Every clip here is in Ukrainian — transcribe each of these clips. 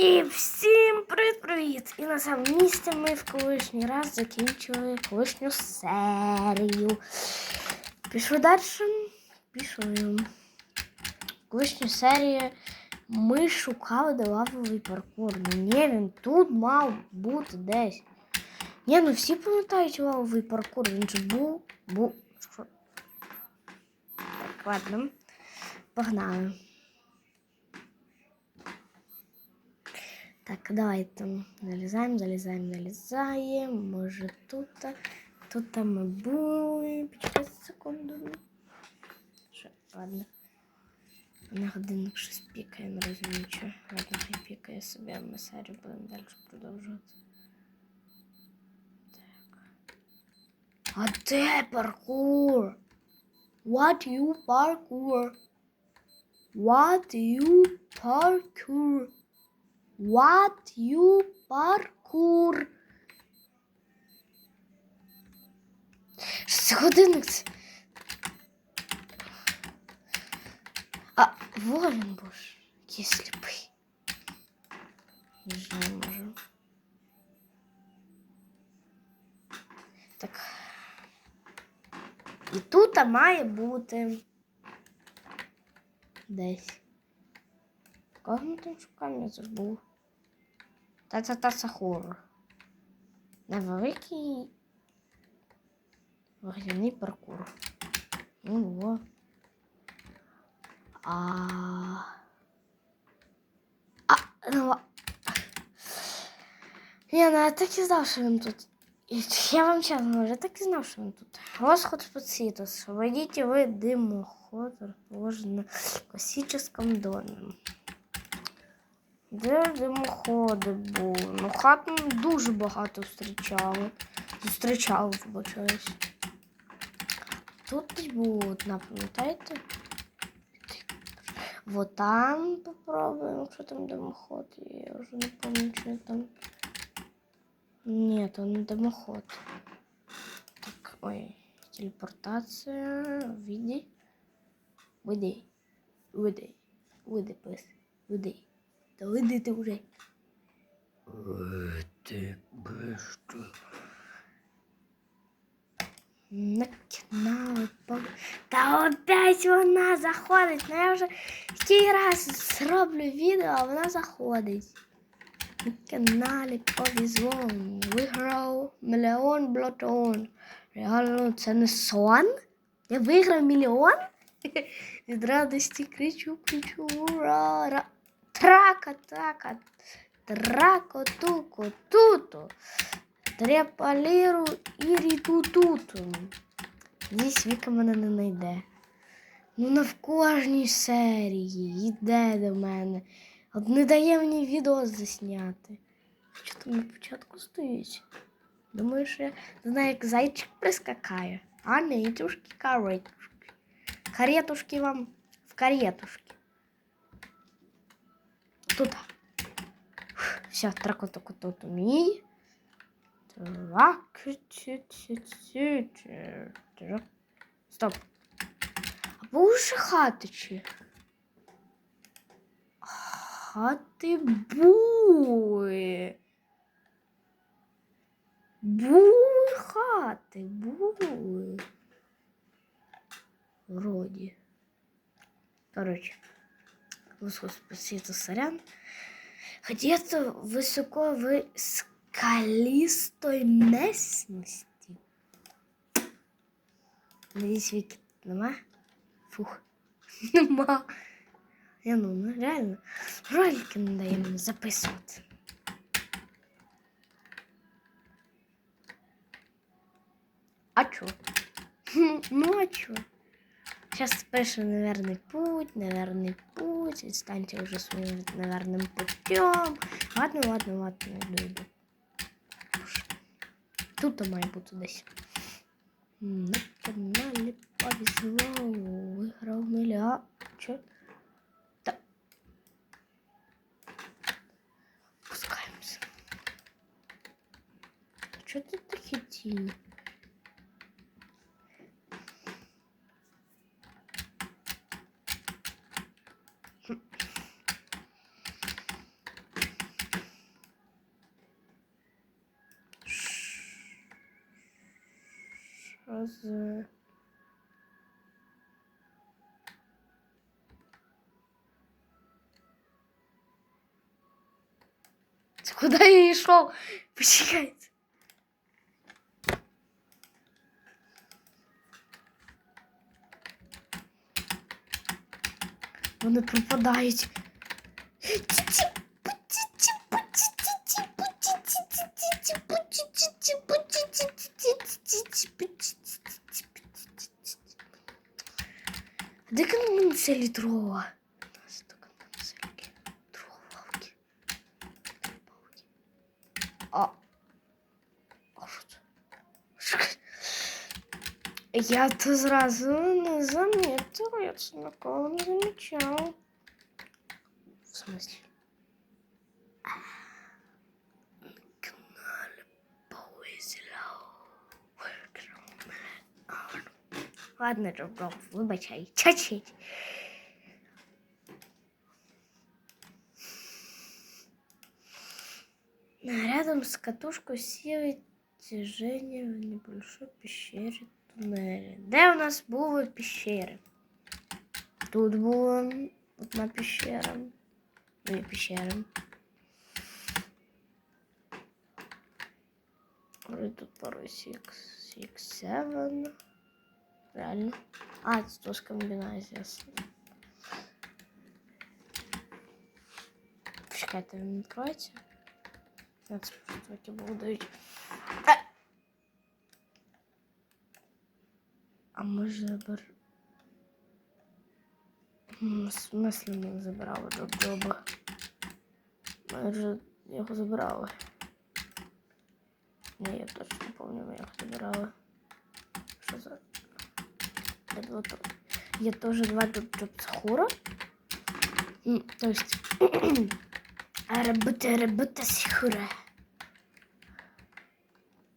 І всім привіт-привіт! І на самому місці ми в колишній раз закінчили колишню серію. Пішли далі. Пішли. Колишню серію ми шукали де лавовий паркур. Ну ні, він тут мав бути десь. Ні, ну всі пам'ятають лавовий паркур. Він же був. був. Так, ладно. Погнали. Так, давайте залізаємо, залізаємо, залізаємо. Може тут. Тут ми були. Почекайте секунду. Що, ладно. На годинник щось пікає, не розумію, що. Ладно, хай пікає собі, а ми серію будемо далі продовжувати. Так. А де паркур? What you parkour? What you parkour? What you parkour? Це годинник? А, волен боже, який сліпий. Не знаю, може. Так. І тут має бути десь. Ми там шукаємо, я забув. Та це та сахур. Невеликий вогняний паркур. Ну, во. А... А, ну... Я не так і знав, що він тут. Я вам чесно говорю, я так і знав, що він тут. Розход по цвету. Сводите вы дымоход, расположен на классическом доме. Де димоходи були? Ну, хат ми дуже багато зустрічали. Зустрічали, вибачаюсь. Тут було одна, пам'ятаєте? Вот там попробуємо, що там димоход. Я вже не пам'ятаю, що там. Ні, то не димоход. Так, ой, телепортація. Віди. Види. Види. Види, пис. Види. Та види ти вже. Ти бещо. На канал пов- Та опять вона заходить. Ну я вже стільки раз зроблю відео, а вона заходить. На каналі повезло. Виграв мільйон блотон. Реально, це не сон? Я виграв мільйон? Від радості кричу, кричу, ура! Ра. Трака, така, трако, туко, туто. Трепаліру і рітутуту. Здесь Віка мене не знайде. Ну на в кожній серії йде до мене. От не дає мені відео засняти. Що там на початку стоїть? Думаю, що я знаю, як зайчик прискакає. А не, тушки каретушки. Каретушки вам в каретушки. Тут. Все, тракотокототу мій. Так. Стоп. А були хати чи? Хати були. Були хати, були. Вроді. Короче Господи, спасибо, сорян. Где-то высоко в скалистой местности. Надеюсь, Вики тут нема? Фух. Нема. Я ну, ну реально. Ролики не даємо записувати. А чё? Ну а чё? Сейчас пишу неверный путь, неверный путь. Відстаньте уже своим неверным путем. Ладно, ладно, ладно, йду, йду. Тут має бути десь. На каналі повезло. Виграв мільйон. Чо? Та. Пускаємося. Чо тут такі тіні? Це куди я йшов? Почекайте. Вони пропадають. Де канонці літрова? Нас до канонцельки. Тровавки. А. А що це? Що це? Я то зразу не замітила, я це ніколи не замічав. В смысле? Ладно, Джобров, вибачай. Чачить. Рядом с катушкой силы тяжения в небольшой пещере туннелі. Де у нас були пещери? Тут була одна пещера. Дві пещери. Тут пару Six, Six, Seven. Реально. А, це теж комбінація. Чекайте, він відкроється. Я це просто таки буду. А ми ж забер... М, В смислі ми забирали до джоба. Ми вже його забирали. Ні, я точно пам'ятаю, ми його забирали. Що за... Я, два... то- я теж два джоб схура. То есть... Работа, работа схура.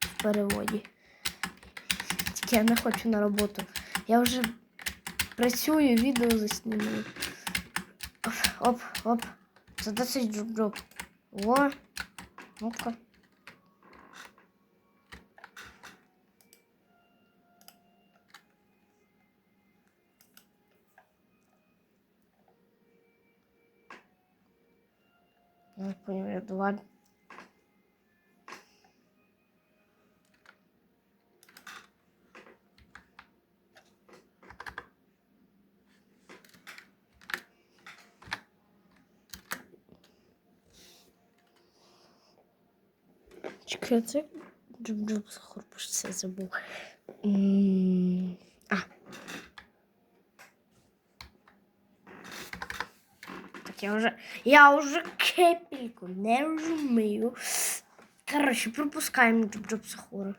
В переводі. Тільки я не хочу на роботу. Я вже працюю, відео заснімаю. Оп, оп, оп. За 10 джоб. О, ну-ка. Я понял, я два Чекай, це джуб-джуб хорпуш все забув. М, А. Так я вже. Я вже кепельку не розумію. Коротше, пропускаємо джуб-джуб сахура.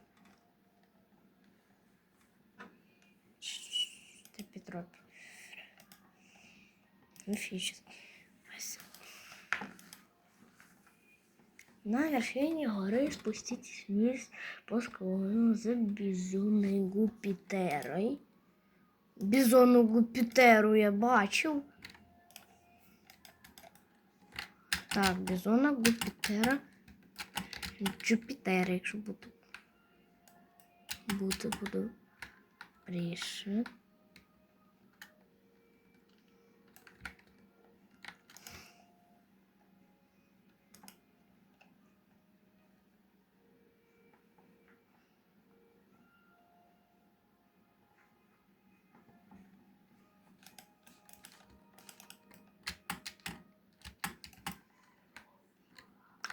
Ти Петро. Офігеть. На вершине горы спуститесь вниз по склону за бізоною Гупітерою. Бізону Гупітеру я бачив. Так, бізона Гупітера. Джупітера, якщо буду. Буду, буду. Ріше.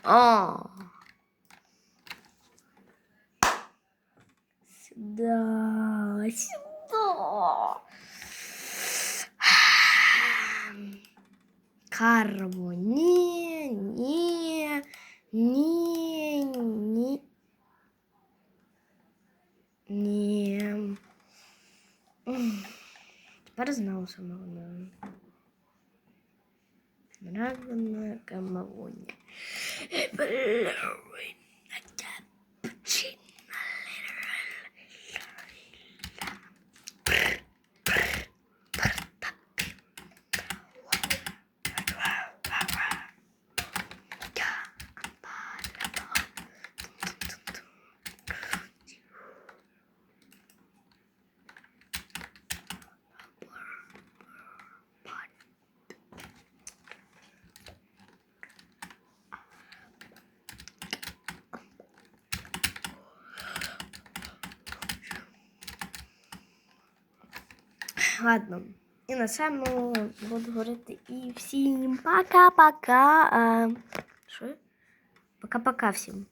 А. Сюда, сюда. Карбо, не, не, не, не, не. М. Тепер знову саме and below. Ладно. І на цьому буду говорити і всім пока-пока. Що? Пока-пока всім.